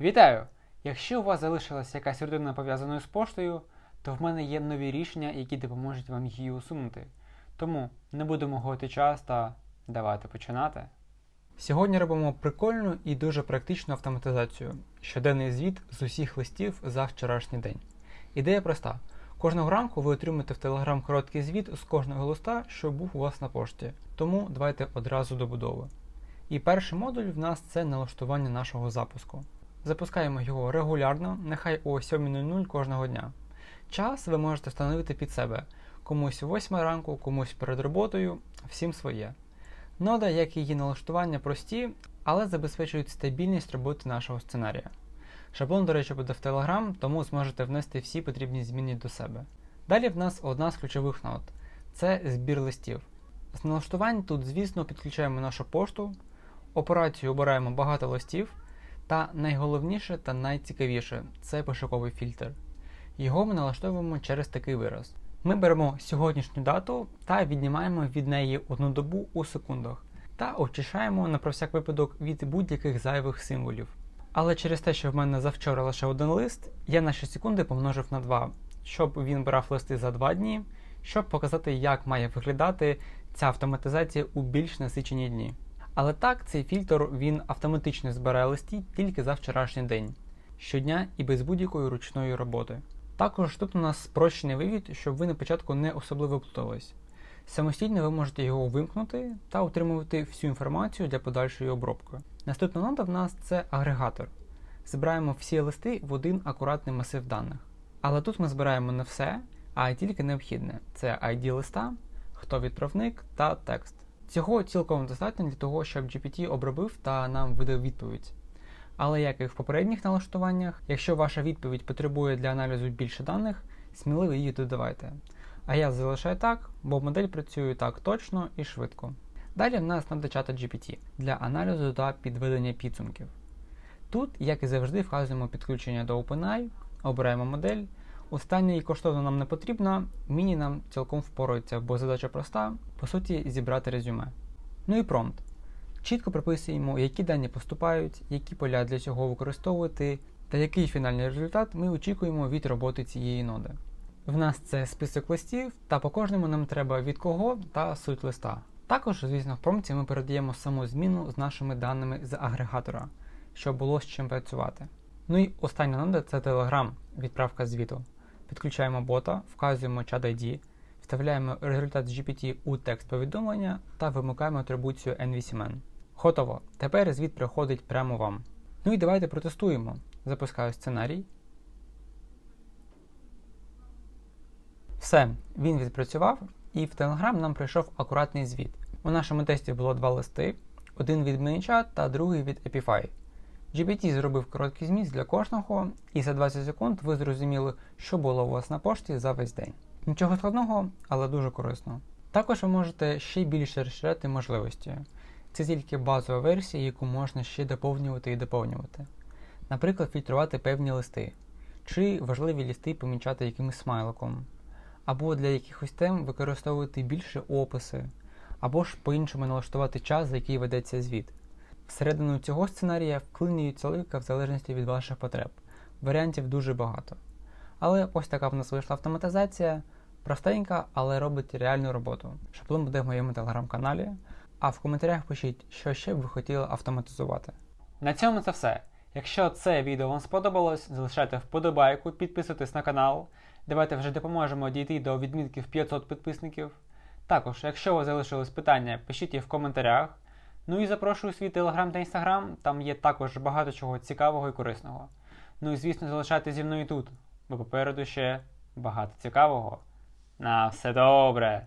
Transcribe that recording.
Вітаю! Якщо у вас залишилася якась родина пов'язана з поштою, то в мене є нові рішення, які допоможуть вам її усунути. Тому не будемо гойти час та давайте починати. Сьогодні робимо прикольну і дуже практичну автоматизацію. Щоденний звіт з усіх листів за вчорашній день. Ідея проста. Кожного ранку ви отримаєте в Telegram короткий звіт з кожного листа, що був у вас на пошті. Тому давайте одразу до будови. І перший модуль в нас це налаштування нашого запуску. Запускаємо його регулярно, нехай о 7.00 кожного дня. Час ви можете встановити під себе. Комусь о 8 ранку, комусь перед роботою, всім своє. Нода, як і її налаштування, прості, але забезпечують стабільність роботи нашого сценарія. Шаблон, до речі, буде в Telegram, тому зможете внести всі потрібні зміни до себе. Далі в нас одна з ключових нод це збір листів. З налаштувань тут, звісно, підключаємо нашу пошту, операцію обираємо багато листів, та найголовніше та найцікавіше це пошуковий фільтр. Його ми налаштовуємо через такий вираз. Ми беремо сьогоднішню дату та віднімаємо від неї одну добу у секундах та очищаємо на про всяк випадок від будь-яких зайвих символів. Але через те, що в мене завчора лише один лист, я наші секунди помножив на 2, щоб він брав листи за 2 дні, щоб показати, як має виглядати ця автоматизація у більш насичені дні. Але так, цей фільтр він автоматично збирає листі тільки за вчорашній день, щодня і без будь-якої ручної роботи. Також тут у нас спрощений вивід, щоб ви на початку не особливо плутались. Самостійно ви можете його вимкнути та отримувати всю інформацію для подальшої обробки. Наступна нода в нас це агрегатор. Збираємо всі листи в один акуратний масив даних. Але тут ми збираємо не все, а тільки необхідне: це ID листа, хто відправник та текст. Цього цілком достатньо для того, щоб GPT обробив та нам видав відповідь. Але як і в попередніх налаштуваннях, якщо ваша відповідь потребує для аналізу більше даних, сміливо її додавайте. А я залишаю так, бо модель працює так точно і швидко. Далі в нас надо чата GPT для аналізу та підведення підсумків. Тут, як і завжди, вказуємо підключення до OpenAI, обираємо модель. Остання і коштовно нам не потрібна, міні нам цілком впорається, бо задача проста, по суті, зібрати резюме. Ну і промпт. Чітко прописуємо, які дані поступають, які поля для цього використовувати, та який фінальний результат ми очікуємо від роботи цієї ноди. В нас це список листів, та по кожному нам треба від кого та суть листа. Також, звісно, в промпті ми передаємо саму зміну з нашими даними з агрегатора, щоб було з чим працювати. Ну і остання нода це Telegram, відправка звіту. Підключаємо бота, вказуємо чат ID, вставляємо результат GPT у текст повідомлення та вимикаємо атрибуцію N8N. Готово. Тепер звіт приходить прямо вам. Ну і давайте протестуємо. Запускаю сценарій. Все, він відпрацював, і в Telegram нам прийшов акуратний звіт. У нашому тесті було два листи: один від ManyChat та другий від Epify. GPT зробив короткий зміст для кожного, і за 20 секунд ви зрозуміли, що було у вас на пошті за весь день. Нічого складного, але дуже корисно. Також ви можете ще більше розширяти можливості. Це тільки базова версія, яку можна ще доповнювати і доповнювати. Наприклад, фільтрувати певні листи, чи важливі листи помічати якимось смайликом, або для якихось тем використовувати більше описи, або ж по-іншому налаштувати час, за який ведеться звіт. Всередину цього сценарія вклинюється логіка в залежності від ваших потреб. Варіантів дуже багато. Але ось така в нас вийшла автоматизація. Простенька, але робить реальну роботу. Шаблон буде в моєму телеграм-каналі. А в коментарях пишіть, що ще б ви хотіли автоматизувати. На цьому це все. Якщо це відео вам сподобалось, залишайте вподобайку, підписуйтесь на канал. Давайте вже допоможемо дійти до відмітків 500 підписників. Також, якщо у вас залишились питання, пишіть їх в коментарях. Ну і запрошую свій телеграм та інстаграм, там є також багато чого цікавого і корисного. Ну і звісно, залишайтеся зі мною тут, бо попереду ще багато цікавого. На все добре!